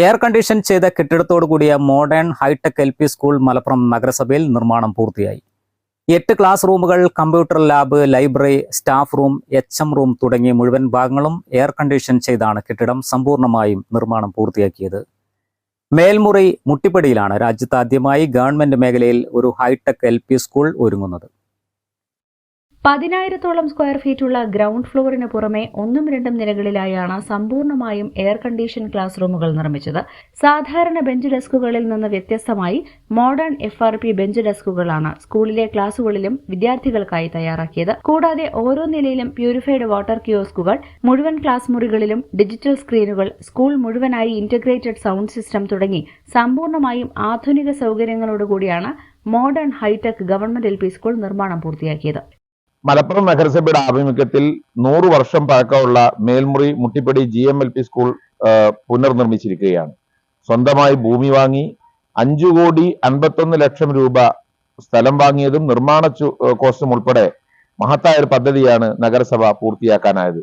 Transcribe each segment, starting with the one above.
Air condition ചെയ്ത കെട്ടിടത്തോടു കൂടിയ modern hi-tech L P school Malappuram നഗരസഭയിൽ നിർമ്മാണം പൂർത്തിയായി. എട്ട് ക്ലാസ് റൂമുകൾ computer lab library staff room H M room തുടങ്ങിയ മുഴുവൻ ഭാഗങ്ങളും എയർ കണ്ടീഷൻ ചെയ്താണ് കെട്ടിടം സമ്പൂർണമായും നിർമ്മാണം പൂർത്തിയാക്കിയത്. മേൽമുറി മുട്ടിപ്പടിയിലാണ് രാജ്യത്ത് ആദ്യമായി ഗവൺമെന്റ് മേഖലയിൽ ഒരു ഹൈടെക് എൽ സ്കൂൾ ഒരുങ്ങുന്നത്. പതിനായിരത്തോളം സ്ക്വയർ ഫീറ്റുള്ള ഗ്രൗണ്ട് ഫ്ലോറിന് പുറമെ ഒന്നും രണ്ടും നിലകളിലായാണ് സമ്പൂർണമായും എയർ കണ്ടീഷൻ ക്ലാസ് റൂമുകൾ നിർമ്മിച്ചത്. സാധാരണ ബെഞ്ച് ഡെസ്കുകളിൽ നിന്ന് വ്യത്യസ്തമായി modern F R P bench ഡെസ്കുകളാണ് സ്കൂളിലെ ക്ലാസുകളിലും വിദ്യാർത്ഥികൾക്കായി തയ്യാറാക്കിയത്. കൂടാതെ ഓരോ നിലയിലും പ്യൂരിഫൈഡ് വാട്ടർ കിയോസ്കുകൾ മുഴുവൻ ക്ലാസ് മുറികളിലും ഡിജിറ്റൽ സ്ക്രീനുകൾ സ്കൂൾ മുഴുവനായി ഇന്റഗ്രേറ്റഡ് സൗണ്ട് സിസ്റ്റം തുടങ്ങി സമ്പൂർണമായും ആധുനിക സൗകര്യങ്ങളോടുകൂടിയാണ് modern hi-tech government L P school നിർമ്മാണം പൂർത്തിയാക്കിയത്. മലപ്പുറം നഗരസഭയുടെ ആഭിമുഖ്യത്തിൽ നൂറ് വർഷം പഴക്കമുള്ള Melmuri Muttippadi G M L P school പുനർനിർമ്മിച്ചിരിക്കുകയാണ്. സ്വന്തമായി ഭൂമി വാങ്ങി അഞ്ചു കോടി അൻപത്തൊന്ന് ലക്ഷം രൂപ സ്ഥലം വാങ്ങിയതും നിർമ്മാണ കോസ്റ്റും ഉൾപ്പെടെ മഹത്തായ ഒരു പദ്ധതിയാണ് നഗരസഭ പൂർത്തിയാക്കാനായത്.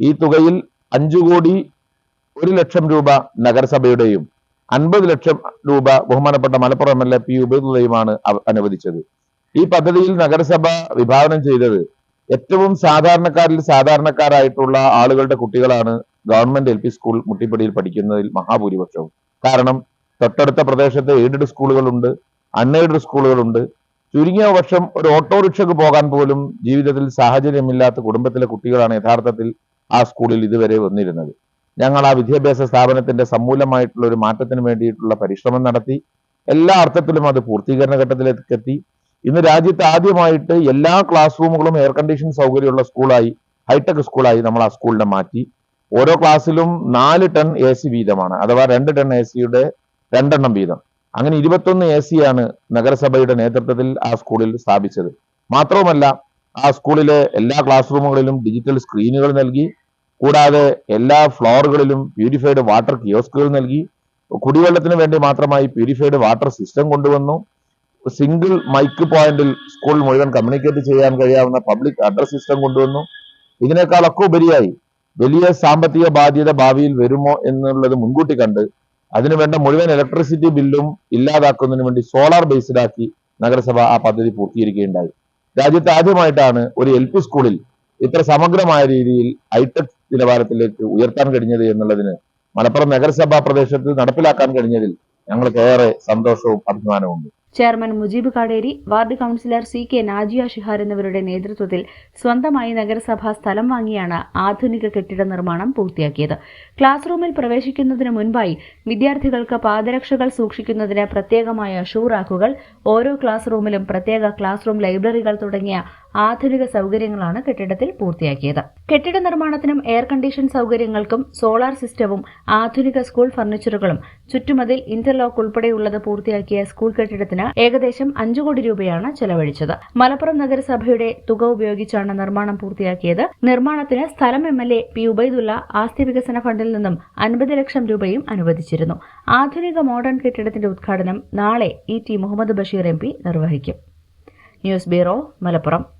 ഈ തുകയിൽ അഞ്ചു കോടി ഒരു ലക്ഷം രൂപ നഗരസഭയുടെയും അൻപത് ലക്ഷം രൂപ ബഹുമാനപ്പെട്ട Malappuram M L A P ഉബൈദുള്ളയുമാണ് അനുവദിച്ചത്. ഈ പദ്ധതിയിൽ നഗരസഭ വിഭാവനം ചെയ്തത് ഏറ്റവും സാധാരണക്കാരിൽ സാധാരണക്കാരായിട്ടുള്ള ആളുകളുടെ കുട്ടികളാണ് ഗവൺമെന്റ് എൽ പി സ്കൂൾ മുട്ടിപ്പടിയിൽ പഠിക്കുന്നതിൽ മഹാഭൂരിപക്ഷവും. കാരണം തൊട്ടടുത്ത പ്രദേശത്ത് എയ്ഡഡ് സ്കൂളുകളുണ്ട് അൺഎയ്ഡഡ് സ്കൂളുകളുണ്ട്. ചുരുങ്ങിയ വർഷം ഒരു ഓട്ടോറിക്ഷക്ക് പോകാൻ പോലും ജീവിതത്തിൽ സാഹചര്യമില്ലാത്ത കുടുംബത്തിലെ കുട്ടികളാണ് യഥാർത്ഥത്തിൽ ആ സ്കൂളിൽ ഇതുവരെ വന്നിരുന്നത്. ഞങ്ങൾ ആ വിദ്യാഭ്യാസ സ്ഥാപനത്തിന്റെ സമൂലമായിട്ടുള്ള ഒരു മാറ്റത്തിന് വേണ്ടിയിട്ടുള്ള പരിശ്രമം നടത്തി എല്ലാ അർത്ഥത്തിലും അത് പൂർത്തീകരണ ഘട്ടത്തിലേക്ക് എത്തി. ഇന്ന് രാജ്യത്ത് ആദ്യമായിട്ട് എല്ലാ ക്ലാസ് റൂമുകളും എയർ കണ്ടീഷൻ സൗകര്യമുള്ള സ്കൂളായി ഹൈടെക് സ്കൂളായി നമ്മൾ ആ സ്കൂളിനെ മാറ്റി. ഓരോ ക്ലാസ്സിലും നാല് ടൺ എ സി വീതമാണ്. അഥവാ രണ്ട് ടൺ എ സിയുടെ രണ്ടെണ്ണം വീതം. അങ്ങനെ ഇരുപത്തൊന്ന് എ സിയാണ് നഗരസഭയുടെ നേതൃത്വത്തിൽ ആ സ്കൂളിൽ സ്ഥാപിച്ചത്. മാത്രവുമല്ല ആ സ്കൂളിലെ എല്ലാ ക്ലാസ് റൂമുകളിലും ഡിജിറ്റൽ സ്ക്രീനുകൾ നൽകി. കൂടാതെ എല്ലാ ഫ്ലോറുകളിലും പ്യൂരിഫൈഡ് വാട്ടർ കിയോസ്കുകൾ നൽകി. കുടിവെള്ളത്തിന് വേണ്ടി മാത്രമായി പ്യൂരിഫൈഡ് വാട്ടർ സിസ്റ്റം കൊണ്ടുവന്നു. സിംഗിൾ മൈക്ക് പോയിന്റിൽ സ്കൂൾ മുഴുവൻ കമ്മ്യൂണിക്കേറ്റ് ചെയ്യാൻ കഴിയാവുന്ന പബ്ലിക് അഡ്രസ് സിസ്റ്റം കൊണ്ടുവന്നു. ഇതിനേക്കാളൊക്കെ ഉപരിയായി വലിയ സാമ്പത്തിക ബാധ്യത ഭാവിയിൽ വരുമോ എന്നുള്ളത് മുൻകൂട്ടി കണ്ട് അതിനുവേണ്ട മുഴുവൻ ഇലക്ട്രിസിറ്റി ബില്ലും ഇല്ലാതാക്കുന്നതിന് വേണ്ടി സോളാർ ബേസ്ഡ് ആക്കി നഗരസഭ ആ പദ്ധതി പൂർത്തീകരിക്കുകയുണ്ടായി. രാജ്യത്ത് ആദ്യമായിട്ടാണ് ഒരു എൽ പി സ്കൂളിൽ ഇത്ര സമഗ്രമായ രീതിയിൽ ഹൈടെക് നിലവാരത്തിലേക്ക് ഉയർത്താൻ കഴിഞ്ഞത് എന്നുള്ളതിന് മലപ്പുറം നഗരസഭാ പ്രദേശത്ത് നടപ്പിലാക്കാൻ കഴിഞ്ഞതിൽ ഞങ്ങൾക്ക് ഏറെ സന്തോഷവും അഭിമാനവും chairman Mujeeb Kaderi ward councillor C K Najiya Shihar എന്നിവരുടെ നേതൃത്വത്തിൽ സ്വന്തമായി നഗരസഭ സ്ഥലം വാങ്ങിയാണ് ആധുനിക കെട്ടിട നിർമ്മാണം പൂർത്തിയാക്കിയത്. ക്ലാസ് റൂമിൽ പ്രവേശിക്കുന്നതിന് മുൻപായി വിദ്യാർത്ഥികൾക്ക് പാദരക്ഷകൾ സൂക്ഷിക്കുന്നതിന് പ്രത്യേകമായ ഷൂ റാക്കുകൾ ഓരോ ക്ലാസ് റൂമിലും പ്രത്യേക ക്ലാസ് റൂം ലൈബ്രറികൾ തുടങ്ങിയ ആധുനിക സൗകര്യങ്ങളാണ് കെട്ടിടത്തിൽ പൂർത്തിയാക്കിയത്. കെട്ടിട നിർമ്മാണത്തിനും എയർ കണ്ടീഷൻ സൗകര്യങ്ങൾക്കും സോളാർ സിസ്റ്റവും ആധുനിക സ്കൂൾ ഫർണിച്ചറുകളും ചുറ്റുമതിൽ ഇന്റർലോക്ക് ഉൾപ്പെടെയുള്ളത് പൂർത്തിയാക്കിയ സ്കൂൾ കെട്ടിടത്തിന് ഏകദേശം അഞ്ചു കോടി രൂപയാണ് ചെലവഴിച്ചത്. മലപ്പുറം നഗരസഭയുടെ തുക ഉപയോഗിച്ചാണ് നിർമ്മാണം പൂർത്തിയാക്കിയത്. നിർമ്മാണത്തിന് സ്ഥലം M L A P Ubaidulla ആസ്തി വികസന ഫണ്ടിൽ നിന്നും അൻപത് ലക്ഷം രൂപയും അനുവദിച്ചിരുന്നു. ആധുനിക മോഡേൺ കെട്ടിടത്തിന്റെ ഉദ്ഘാടനം നാളെ E T Muhammad Basheer M നിർവഹിക്കും. News bureau Malappuram.